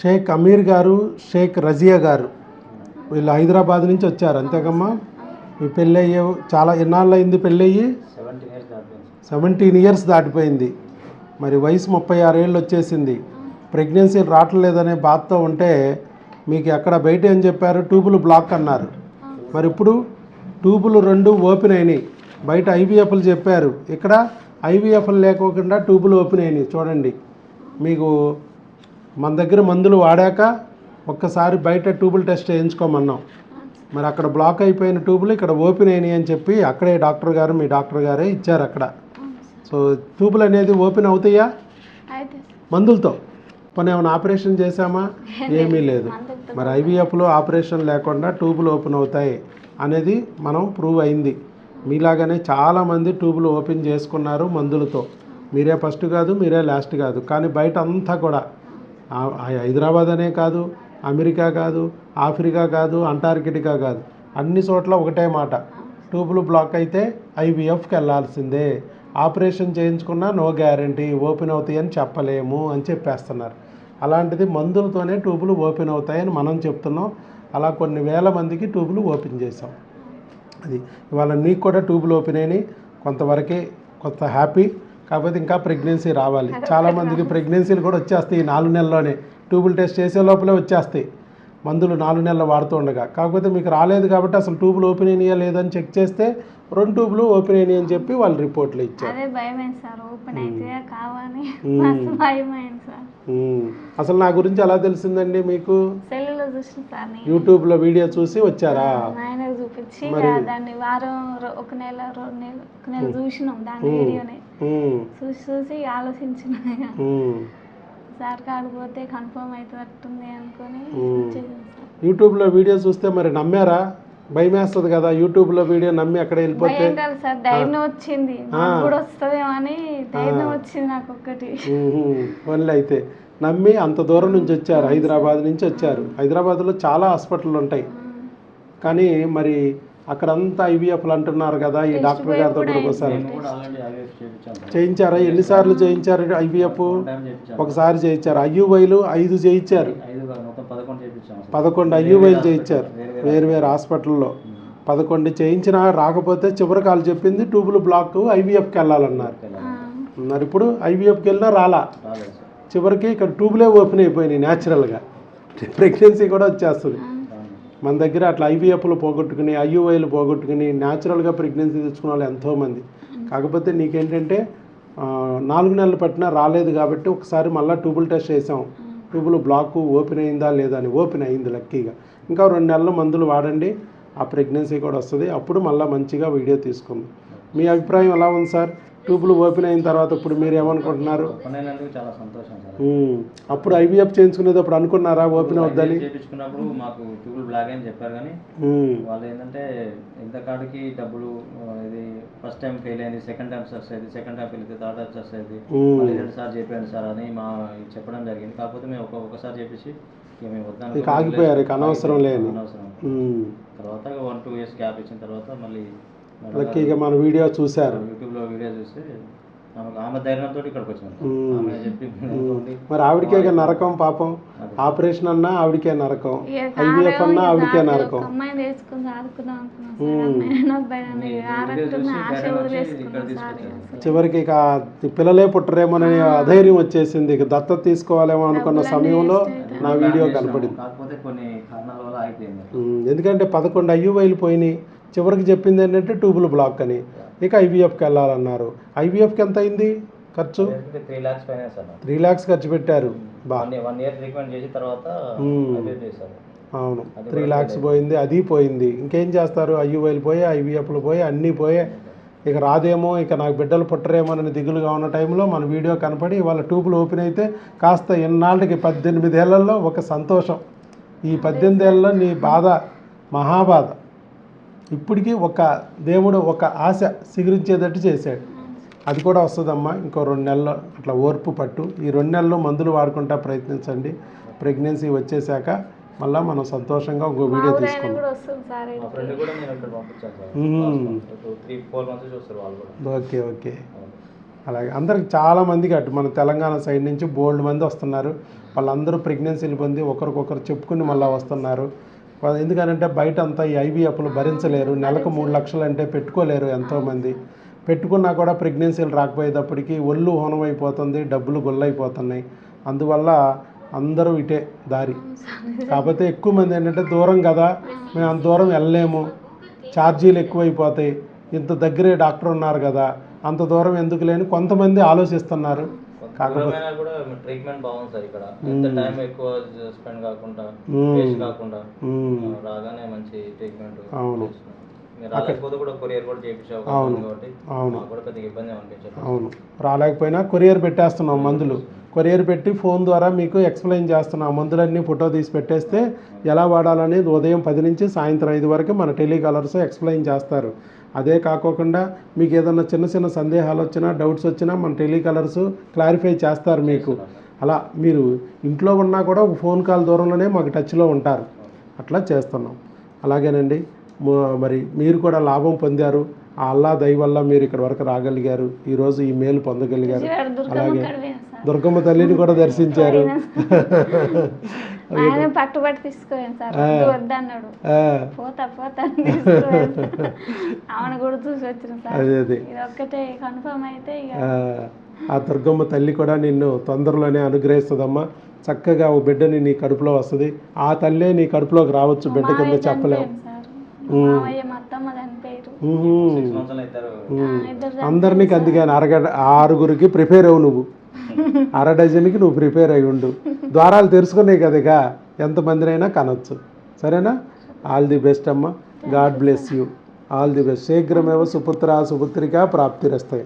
షేక్ అమీర్ గారు షేక్ రజియా గారు. వీళ్ళు హైదరాబాద్ నుంచి వచ్చారు అంతేకమ్మా. మీ పెళ్ళి అయ్యే చాలా ఎన్నాళ్ళు అయింది పెళ్ళి అయ్యి సెవెంటీన్ ఇయర్స్ దాటిపోయింది. సెవెంటీన్ ఇయర్స్ దాటిపోయింది మరి వయసు ముప్పై ఆరేళ్ళు వచ్చేసింది. ప్రెగ్నెన్సీ రావట్లేదనే బాధతో ఉంటే మీకు ఎక్కడ బయట ఏం చెప్పారు ట్యూబులు బ్లాక్ అన్నారు. మరి ఇప్పుడు ట్యూబులు రెండు ఓపెన్ అయినాయి. బయట ఐవీఎఫ్లు చెప్పారు. ఇక్కడ ఐవీఎఫ్లు లేకోకుండా ట్యూబులు ఓపెన్ అయినాయి. చూడండి. మీకు మన దగ్గర మందులు వాడాక ఒక్కసారి బయట ట్యూబుల్ టెస్ట్ చేయించుకోమన్నాం. మరి అక్కడ బ్లాక్ అయిపోయిన ట్యూబులు ఇక్కడ ఓపెన్ అయినాయి అని చెప్పి అక్కడే డాక్టర్ గారు మీ డాక్టర్ గారే ఇచ్చారు అక్కడ. సో ట్యూబులు అనేది ఓపెన్ అవుతాయా? మందులతో. పోనీ ఏమైనా ఆపరేషన్ చేశామా? ఏమీ లేదు. మరి ఐవీఎఫ్లో ఆపరేషన్ లేకుండా ట్యూబులు ఓపెన్ అవుతాయి అనేది మనం ప్రూవ్ అయింది. మీలాగానే చాలామంది ట్యూబులు ఓపెన్ చేసుకున్నారు మందులతో. మీరే ఫస్ట్ కాదు మీరే లాస్ట్ కాదు. కానీ బయట అంతా కూడా హైదరాబాద్ అనే కాదు అమెరికా కాదు ఆఫ్రికా కాదు అంటార్కిటికా కాదు. అన్ని చోట్ల ఒకటే మాట. ట్యూబులు బ్లాక్ అయితే ఐవీఎఫ్కి వెళ్ళాల్సిందే ఆపరేషన్ చేయించుకున్నా నో గ్యారంటీ ఓపెన్ అవుతాయని చెప్పలేము అని చెప్పేస్తున్నారు. అలాంటిది మందులతోనే ట్యూబులు ఓపెన్ అవుతాయని మనం చెప్తున్నాం. అలా కొన్ని వేల మందికి ట్యూబులు ఓపెన్ చేసాం అది ఇవాళ నీకు కూడా ట్యూబులు ఓపెన్ అయినాయి. కొంతవరకే కొంత హ్యాపీ కాకపోతే ఇంకా ప్రెగ్నెన్సీ రావాలి. చాలామందికి ప్రెగ్నెన్సీలు కూడా వచ్చేస్తాయి ఈ నాలుగు నెలల్లోనే. ట్యూబుల్ టెస్ట్ చేసే లోపలే వచ్చేస్తాయి. మందులు నాలుగు నెలలు వాడుతూ ఉండగా. కాకపోతే మీకు రాలేదు కాబట్టి అసలు ట్యూబులు ఓపెన్ అయినాయా లేదని చెక్ చేస్తే రెండు ట్యూబులు ఓపెన్ అయినాయి అని చెప్పి వాళ్ళు రిపోర్ట్లు ఇచ్చారు. అసలు నా గురించి ఎలా తెలిసిందండి మీకు? నేను. యూట్యూబ్లో వీడియో చూసి వచ్చారా? చూపించి దాన్ని వారం ఒక నెల రెండు ఒక నెల చూసినాం దాని వీడియోని చూసి చూసి ఆలోచించిన. సార్ కాడిపోతే కన్ఫర్మ్ అవుతున్నట్టుంది అనుకొని యూట్యూబ్లో వీడియో చూస్తే మరి నమ్మారా? భయం వేస్తుంది కదా యూట్యూబ్లో వీడియో నమ్మి అక్కడ వెళ్ళిపోతే. సార్ ధైర్యం వచ్చింది. కూడా వస్తుందేమో అని ధైర్యం వచ్చింది నాకు ఒక్కటి. ఓన్లీ అయితే నమ్మి అంత దూరం నుంచి వచ్చారు హైదరాబాద్ నుంచి వచ్చారు. హైదరాబాద్లో చాలా హాస్పిటల్ ఉంటాయి. కానీ మరి అక్కడంతా ఐవీఎఫ్లు అంటున్నారు కదా ఈ డాక్టర్ గారితో కూడా ఒకసారి. చేయించారా? ఎన్నిసార్లు చేయించారు ఐవీఎఫ్? ఒకసారి చేయించారు. ఐయువైలు ఐదు చేయించారు. పదకొండు ఐయువైలు చేయించారు. వేరు వేరు హాస్పిటల్లో. పదకొండు చేయించినా రాకపోతే చివరికి వాళ్ళు చెప్పింది ట్యూబుల్ బ్లాక్ ఐవీఎఫ్కి వెళ్ళాలన్నారు. మరి ఇప్పుడు ఐవీఎఫ్కి వెళ్ళినా రాలా. రాలేదు. సార్ చివరికి ఇక్కడ ట్యూబ్లే ఓపెన్ అయిపోయినాయి న్యాచురల్గా ప్రెగ్నెన్సీ కూడా వచ్చేస్తుంది. మన దగ్గర అట్లా ఐవీఎఫ్లు పోగొట్టుకుని ఐయుఐలు పోగొట్టుకుని న్యాచురల్గా ప్రెగ్నెన్సీ తెచ్చుకున్న వాళ్ళు ఎంతోమంది. కాకపోతే నీకేంటంటే నాలుగు నెలలు పట్టినా రాలేదు కాబట్టి ఒకసారి మళ్ళీ ట్యూబుల్ టెస్ట్ చేసాం. ట్యూబుల్ బ్లాక్ ఓపెన్ అయిందా లేదా అని ఓపెన్ అయింది లక్కీగా. ఇంకా రెండు నెలలు మందులు వాడండి ఆ ప్రెగ్నెన్సీ కూడా వస్తుంది. అప్పుడు మళ్ళీ మంచిగా వీడియో తీసుకుందాం. మీ అభిప్రాయం ఎలా ఉంది సార్? ట్యూబులు ఓపెన్ అయిన తర్వాత ఇప్పుడు మీరు ఏమనుకుంటున్నారు? అప్పుడు ఐవీఎఫ్ చేయించుకునేటప్పుడు అనుకున్నారా ఓపెన్ అవుద్దని? చేయించుకున్నప్పుడు మాకు ట్యూబుల్ బ్లాక్ అని చెప్పారు కానీ వాళ్ళు ఏంటంటే ఎంత కాడికి డబ్బులు ఇది ఫస్ట్ టైం ఫెయిల్ అయింది సెకండ్ టైం సక్సెస్ అయింది సెకండ్ టైం ఫెయిల్ అయితే థర్డ్ టైం సక్సెస్ అయింది. రెండు సార్లు చెప్పాను సార్ అని మా చెప్పడం జరిగింది. కాకపోతే మేము ఒక ఒకసారి చెప్పేసి ఆగిపోయారు, ఇక అనవసరం లేని. అనవసరం. తర్వాత వన్ టూ ఇయర్స్ గ్యాప్ ఇచ్చిన తర్వాత మళ్ళీ లక్కీగా మన వీడియో చూశారు. యూట్యూబ్లో వీడియో చూస్తే ఆమె ఆమె ధైర్యంతో ఇక్కడికి వచ్చాను. మరి ఆవిడకే ఇక నరకం పాపం. ఆపరేషన్ అన్నా ఆవిడకే నరకం. ఐవీఎఫ్ అన్నా ఆవిడకే నరకం. చూసి. చివరికి ఇక పిల్లలే పుట్టరేమోనని అధైర్యం వచ్చేసింది. ఇక దత్తత తీసుకోవాలేమో అనుకున్న సమయంలో నా వీడియో కనపడింది. ఎందుకంటే పదకొండు ఐయువైలు పోయినాయి. చివరికి చెప్పింది ఏంటంటే ట్యూబుల్ బ్లాక్ అని. ఇక ఐవీఎఫ్కి వెళ్ళాలన్నారు. ఐవీఎఫ్కి ఎంత అయింది ఖర్చు? త్రీ ల్యాక్స్ ఖర్చు పెట్టారు. అవును. త్రీ ల్యాక్స్ పోయింది అది పోయింది. ఇంకేం చేస్తారు? ఐయువైలు పోయి ఐవీఎఫ్లు పోయి అన్నీ పోయి. ఇక రాదేమో ఇక నాకు బిడ్డలు పుట్టరేమో అని దిగులుగా ఉన్న టైంలో మన వీడియో కనపడి వాళ్ళ ట్యూబులు ఓపెన్ అయితే కాస్త ఎన్నాళ్ళకి పద్దెనిమిది ఏళ్ళలో ఒక సంతోషం. ఈ పద్దెనిమిది ఏళ్ళలో నీ బాధ మహాబాధ. ఇప్పటికీ ఒక దేవుడు ఒక ఆశ సిగురించేటట్టు చేశాడు. అది కూడా వస్తుందమ్మా ఇంకో రెండు నెలలు అట్లా ఓర్పు పట్టు. ఈ రెండు నెలలు మందులు వాడుకుంటా ప్రయత్నించండి. ప్రెగ్నెన్సీ వచ్చేసాక మళ్ళీ మనం సంతోషంగా ఇంకో మా వీడియో తీసుకుందాం. Okay okay. అలాగే అందరికి చాలా మందికి అటు మన తెలంగాణ సైడ్ నుంచి బోల్డ్ మంది వస్తున్నారు. వాళ్ళందరూ ప్రెగ్నెన్సీలు పొంది ఒకరికొకరు చెప్పుకుని మళ్ళీ వస్తున్నారు. ఎందుకనంటే బయట అంతా ఈ ఐవీఎఫ్లు భరించలేరు. నెలకు మూడు లక్షలు అంటే పెట్టుకోలేరు ఎంతోమంది. పెట్టుకున్నా కూడా ప్రెగ్నెన్సీలు రాకపోయేటప్పటికి ఒళ్ళు హోనమైపోతుంది డబ్బులు గుల్లైపోతున్నాయి. అందువల్ల అందరూ ఇటే దారి. కాకపోతే ఎక్కువ మంది ఏంటంటే దూరం కదా మేము అంత దూరం వెళ్ళలేము. ఛార్జీలు ఎక్కువైపోతాయి. ఇంత దగ్గరే డాక్టర్ ఉన్నారు కదా అంత దూరం ఎందుకు లేని కొంతమంది ఆలోచిస్తున్నారు. కాకపోతే కూడా ట్రీట్మెంట్ బాగుంది సార్ ఇక్కడ ఎంత టైం ఎక్కువ స్పెండ్ కాకుండా. వేస్ట్ కాకుండా రాగానే మంచి ట్రీట్మెంట్ అవును. అవును. అవును. రాలేకపోయినా కొరియర్ పెట్టేస్తున్నాం మందులు. కొరియర్ పెట్టి ఫోన్ ద్వారా మీకు ఎక్స్ప్లెయిన్ చేస్తున్నాం. మందులన్నీ ఫోటో తీసి పెట్టేస్తే ఎలా వాడాలనేది ఉదయం పది నుంచి సాయంత్రం ఐదు వరకు మన టెలికాలర్స్ ఎక్స్ప్లెయిన్ చేస్తారు. అదే కాకోకుండా మీకు ఏదైనా చిన్న చిన్న సందేహాలు వచ్చినా డౌట్స్ వచ్చినా మన టెలికాలర్స్ క్లారిఫై చేస్తారు మీకు. అలా మీరు ఇంట్లో ఉన్నా కూడా ఒక ఫోన్ కాల్ దూరంలోనే మాకు టచ్లో ఉంటారు. అట్లా చేస్తున్నాం. అలాగేనండి. మరి మీరు కూడా లాభం పొందారు. ఆ అల్లా దయ వల్ల మీరు ఇక్కడ వరకు రాగలిగారు. ఈరోజు ఈ మేలు పొందగలిగారు. అలాగే దుర్గమ్మ తల్లిని కూడా దర్శించారు. సార్. వద్దన్నాడు. పోతా పోతా. ఆమెను కూడా చూసి వచ్చిన అదే అదే. ఇది ఒక్కటే కన్ఫర్మ్ అయితే ఇక. ఆ, దుర్గమ్మ తల్లి కూడా నిన్ను తొందరలోనే అనుగ్రహిస్తుందమ్మా. చక్కగా ఓ బిడ్డని నీ కడుపులో వస్తుంది. ఆ తల్లే నీ కడుపులోకి రావచ్చు బిడ్డ కింద చెప్పలేము మా అత్తమ్మ చనిపోయారు అందరినీ అందుకని అరగ ఆరుగురికి ప్రిపేర్ అవ్వు నువ్వు. అర డజన్కి నువ్వు ప్రిపేర్ అయి ఉండు. ద్వారాలు తెరుచుకున్నాయి కదగా ఎంతమందినైనా కనొచ్చు. సరేనా? ఆల్ ది బెస్ట్ అమ్మ. God bless you all the best శీఘ్రమేవ సుపుత్ర సుపుత్రిక ప్రాప్తిరస్తాయి.